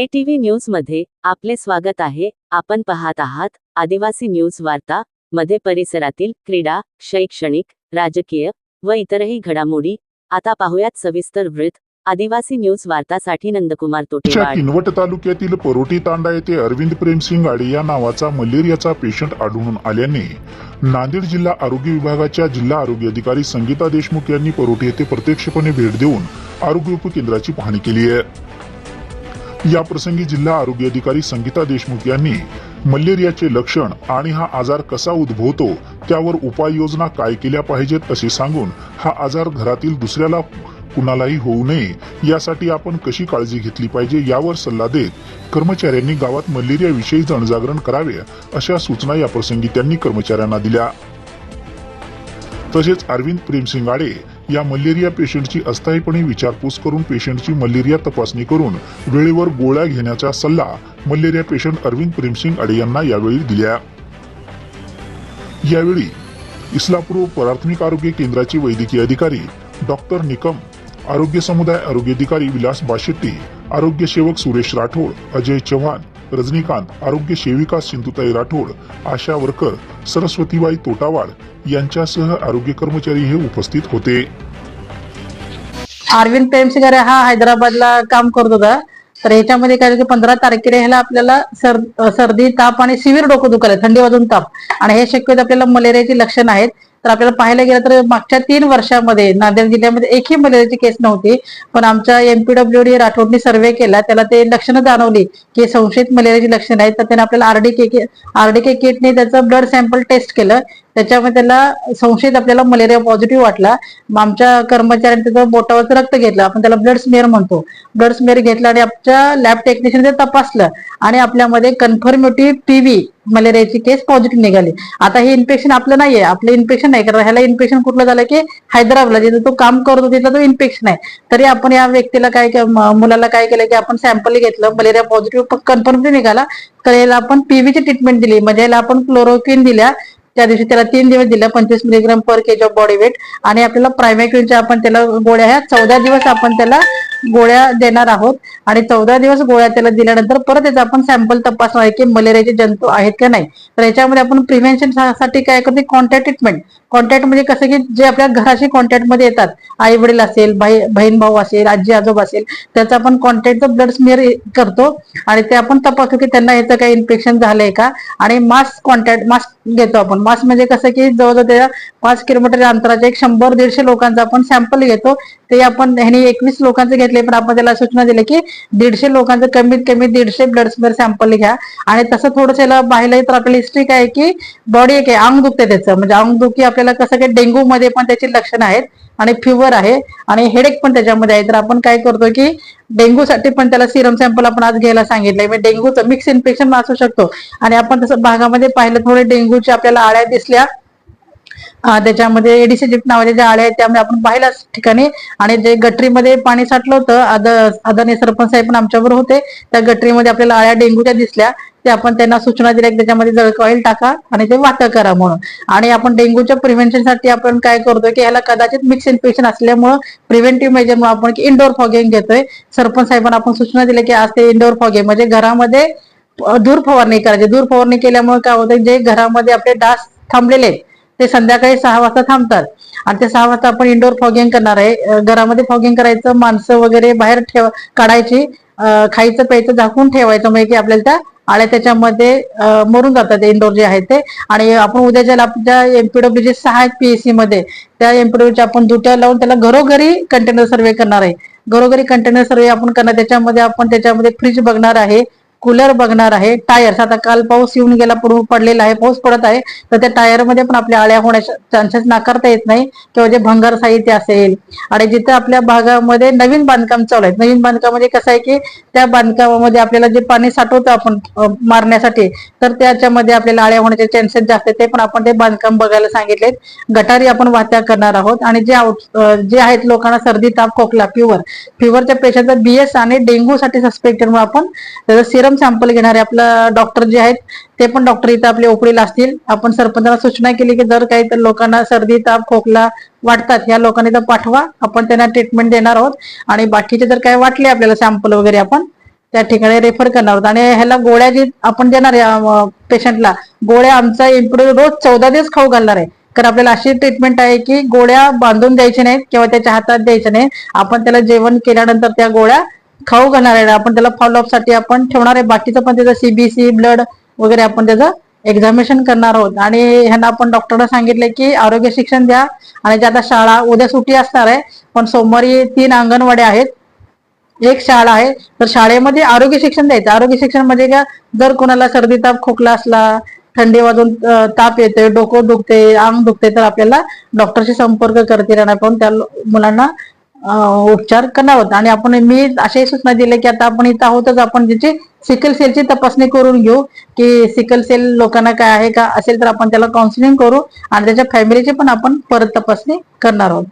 ATV न्यूजमध्ये आपले स्वागत आहे. आपण पाहत आहात आदिवासी न्यूज वार्ता मध्ये परिसरातील क्रीडा शैक्षणिक राजकीय व इतरही घडामोडी. आता पाहुयात सविस्तर वृत्त. आदिवासी न्यूज वार्तासाठी नंदकुमार तोटेवाड. किनवट तालुक्यातील परोटी तांडा येथे अरविंद प्रेमसिंग आडे या नावाचा मलेरियाचा पेशंट आढळून आल्याने नांदेड जिल्हा आरोग्य विभागाच्या जिल्हा आरोग्य अधिकारी संगीता देशमुख यांनी परोटी येथे प्रत्यक्षपणे भेट देऊन आरोग्य उपकेंद्राची पाहणी केली आहे. या प्रसंगी जिल्हा आरोग्य अधिकारी संगीता देशमुख यांनी मलेरियाचे लक्षण आणि हा आजार कसा उद्भवतो त्यावर उपाययोजना काय केल्या पाहिजेत असे सांगून हा आजार घरातील दुसऱ्याला कुणालाही होऊ नये यासाठी आपण कशी काळजी घेतली पाहिजे यावर सल्ला देत कर्मचाऱ्यांनी गावात मलेरियाविषयी जनजागरण करावे अशा सूचना या प्रसंगी त्यांनी कर्मचाऱ्यांना दिल्या. तसेच अरविंद प्रेमसिंग आडे या मलेरिया पेशंटची अस्थायीपणे विचारपूस करून पेशंटची मलेरिया तपासणी करून वेळेवर गोळ्या घेण्याचा सल्ला मलेरिया पेशंट अरविंद प्रेमसिंग आडे यांना यावेळी दिल्या. यावेळी इस्लापूर प्राथमिक आरोग्य केंद्राचे वैद्यकीय अधिकारी डॉक्टर निकम आरोग्य समुदाय आरोग्य अधिकारी विलास बाशेट्टी आरोग्य सेवक सुरेश राठोड अजय चव्हाण रजनीकांत आरोग्य सेविका सिंधुताई राठोड आशा वरकर सरस्वतीबाई तोटावाड यांच्यासह आरोग्य कर्मचारी हे उपस्थित होते. अरविंद प्रेमसिंगारे हा हैदराबादला काम करत होता. तर ह्याच्यामध्ये काय झालं की पंधरा तारखेला ह्याला आपल्याला सर सर्दी ताप आणि सिव्हिर डोकं दुखायला थंडी वाजून ताप. आणि हे शक्यतो आपल्याला मलेरियाची लक्षण आहेत. तर आपल्याला पाहायला गेलं तर मागच्या तीन वर्षामध्ये नांदेड जिल्ह्यामध्ये एकही मलेरियाची केस नव्हती. पण आमच्या एमपीडब्ल्यूडी राठोडनी सर्व्हे केला त्याला ते लक्षणं जाणवली की संशयित मलेरियाची लक्षणं आहेत. तर त्याने आपल्याला आरडीके आरडीके किटने त्याचं ब्लड सॅम्पल टेस्ट केलं. त्याच्यामुळे त्याला संशयित आपल्याला मलेरिया पॉझिटिव्ह वाटला. मग आमच्या कर्मचाऱ्यांनी त्याचं बोटावरचं रक्त घेतलं. आपण त्याला ब्लड स्मेअर म्हणतो. ब्लड स्मेअर घेतला आणि आमच्या लॅब टेक्निशियन ते तपासलं. आणि आपल्यामध्ये कन्फर्मेटिव्ह टीव्ही मलेरियाची केस पॉझिटिव्ह निघाली. आता हे इन्फेक्शन आपलं नाहीये. आपलं इन्फेक्शन नाही. कारण ह्याला इन्फेक्शन कुठलं झालं की हैदराबादला जिथे तो काम करतो तिथला तो इन्फेक्शन आहे. तरी आपण या व्यक्तीला काय मुलाला काय केलं की आपण सॅम्पल घेतलं मलेरिया पॉझिटिव्ह कन्फर्म निघाला. तर याला आपण पीव्हीची ट्रीटमेंट दिली. म्हणजे याला आपण क्लोरोक्विन दिल्या. त्या दिवशी त्याला तीन दिवस दिलं पंचवीस milligram per kg of body weight आणि आपल्याला प्रायमॅक्युनच्या आपण त्याला गोळ्या ह्या चौदा दिवस आपण त्याला गोळ्या देणार आहोत आणि चौदा दिवस गोळ्या त्याला दिल्यानंतर परत याचा आपण सॅम्पल तपासणार आहे की मलेरियाचे जंतू आहेत का नाही. तर याच्यामध्ये आपण प्रिव्हेन्शनसाठी काय करतो कॉन्टॅक्ट ट्रीटमेंट कॉन्टॅक्ट म्हणजे कसं की जे आपल्या घराशी कॉन्टॅक्टमध्ये येतात. आई वडील असेल भाई बहीण भाऊ असेल आजी आजोबा असेल त्याचा आपण कॉन्टॅक्टचं ब्लड स्मिअर करतो आणि ते आपण तपासतो की त्यांना याचं काही इन्फेक्शन झालंय का आणि मास्क कॉन्टॅक्ट मास्क घेतो आपण. मास्क म्हणजे कसं की जवळजवळ त्या पाच किलोमीटर अंतराच्या एक शंभर दीडशे लोकांचा आपण सॅम्पल घेतो. ते आपण ह्यानी एकवीस लोकांचे घेतले पण आपण त्याला सूचना दिली की दीडशे लोकांचं कमीत कमी दीडशे ब्लड स्मेअर सॅम्पल घ्या. आणि तसं थोडंसं याला पाहिलं तर आपल्याला हिस्ट्री काय आहे की बॉडी एक आहे अंग दुखते त्याचं. म्हणजे अंग दुखी आपल्याला कसं काय डेंग्यू मध्ये पण त्याची लक्षणं आहेत आणि फिवर आहे आणि हेडेक पण त्याच्यामध्ये आहे. तर आपण काय करतो की डेंग्यू साठी पण त्याला सिरम सॅम्पल आपण आज घ्यायला सांगितलंय. म्हणजे डेंग्यूचं मिक्स इन्फेक्शन असू शकतो. आणि आपण तसं भागामध्ये पाहिलं थोडे डेंग्यूच्या आपल्याला आळ्या दिसल्या त्याच्यामध्ये एडीसी जिप नावाच्या ज्या आळ्या आहेत त्यामुळे आपण पाहिल्याच ठिकाणी. आणि जे गटरीमध्ये पाणी साठलं होतं आद आदरणीय सरपंच साहेब पण आमच्याबरोबर होते. त्या गटरीमध्ये आपल्याला आळ्या डेंग्यूच्या दिसल्या. ते आपण त्यांना सूचना दिल्या की त्याच्यामध्ये जळक ऑइल टाका आणि ते वाटं करा म्हणून. आणि आपण डेंग्यूच्या प्रिव्हेन्शनसाठी आपण काय करतोय की ह्याला कदाचित मिक्स इन्फेक्शन असल्यामुळं प्रिव्हेंटिव्ह मेजर म्हणून आपण की इंडोर फॉगिंग घेतोय. सरपंच साहेबांना आपण सूचना दिल्या की आज ते इंडोर फॉगिंग म्हणजे घरामध्ये धूर फवारणी करायची. धूर फवारणी केल्यामुळे काय होतं जे घरामध्ये आपले डास थांबलेले आहेत ते संध्याकाळी सहा वाजता थांबतात. आणि ते सहा वाजता आपण इंडोर फॉगिंग करणार आहे. घरामध्ये फॉगिंग करायचं माणसं वगैरे बाहेर ठेव काढायची खायचं प्यायचं झाकून ठेवायचं म्हणजे की आपल्याला त्या आळ्या त्याच्यामध्ये मरून जातात इंडोर जे आहे ते. आणि आपण उद्या ज्याला आपल्या एमपीडब्ल्यू जे सहा आहेत पीएससी मध्ये त्या एमपीडब्ल्यूच्या आपण दुट्या लावून त्याला घरोघरी कंटेनर सर्वे करणार आहे. घरोघरी कंटेनर सर्वे आपण करणार त्याच्यामध्ये आपण त्याच्यामध्ये फ्रीज बघणार आहे. कूलर बघणार आहे. टायर्स आता काल पाऊस येऊन गेला पूर्व पडलेला आहे पाऊस पडत आहे तर त्या टायरमध्ये पण आपल्या आळ्या होण्याचे चान्सेस नाकारता येत नाही किंवा जे भंगार साहित्य असेल आणि जिथे आपल्या भागामध्ये नवीन बांधकाम चालू आहे नवीन बांधकामामध्ये कसं आहे की त्या बांधकामामध्ये आपल्याला जे पाणी साठवतो आपण मारण्यासाठी तर त्याच्यामध्ये आपल्याला आळ्या होण्याचे चान्सेस जास्त आहेत. ते पण आपण ते बांधकाम बघायला सांगितलेत. गटारी आपण वाहत्या करणार आहोत आणि जे आउट जे आहेत लोकांना सर्दी ताप खोकला फिवर फिवरच्या पेशंटचा बीएस आणि डेंग्यू साठी सस्पेक्टेड म्हणून आपण सिरप सिरम सॅम्पल घेणारे आपला डॉक्टर जे आहेत ते पण डॉक्टर इथं आपले ओपडीला असतील. आपण सरपंचाला सूचना केली की जर काही तर लोकांना सर्दी ताप खोकला वाटतात या लोकांनी तर पाठवा. आपण त्यांना ट्रीटमेंट देणार आहोत. आणि बाकीचे जर काय वाटले आपल्याला सॅम्पल वगैरे आपण त्या ठिकाणी रेफर करणार आहोत. आणि ह्याला गोळ्या जी आपण देणार आहे पेशंटला गोळ्या आमचा इम्प्रुव्ह रोज चौदा दिवस खाऊ घालणार आहे. कारण आपल्याला अशी ट्रीटमेंट आहे की गोळ्या बांधून द्यायच्या नाहीत किंवा त्याच्या हातात द्यायच्या नाही आपण त्याला जेवण केल्यानंतर त्या गोळ्या खाऊ घालणार आहे आपण त्याला फॉलोअपसाठी आपण ठेवणार आहे. बाकीचं पण त्याचं सीबीसी ब्लड वगैरे आपण त्याचं एक्झामिनेशन करणार आहोत. आणि ह्यांना आपण डॉक्टरला सांगितले की आरोग्य शिक्षण द्या. आणि ज्या आता शाळा उद्या सुट्टी असणार आहे पण सोमवारी तीन अंगणवाड्या आहेत. एक शाळा आहे. तर शाळेमध्ये आरोग्य शिक्षण द्यायचं. आरोग्य शिक्षण म्हणजे का जर कोणाला सर्दी ताप खोकला असला थंडी वाजून ताप येते डोकं दुखते अंग दुखते तर आपल्याला डॉक्टरशी संपर्क करते आणि आपण त्या मुलांना उपचार करणार आहोत आणि आपण मी अशाही सूचना दिल्या की आता आपण इथं आहोतच. आपण त्याची सिकल सेलची तपासणी करून घेऊ की सिकल सेल लोकांना काय आहे का असेल तर आपण त्याला काउन्सिलिंग करू आणि त्याच्या फॅमिलीची पण आपण परत तपासणी करणार आहोत.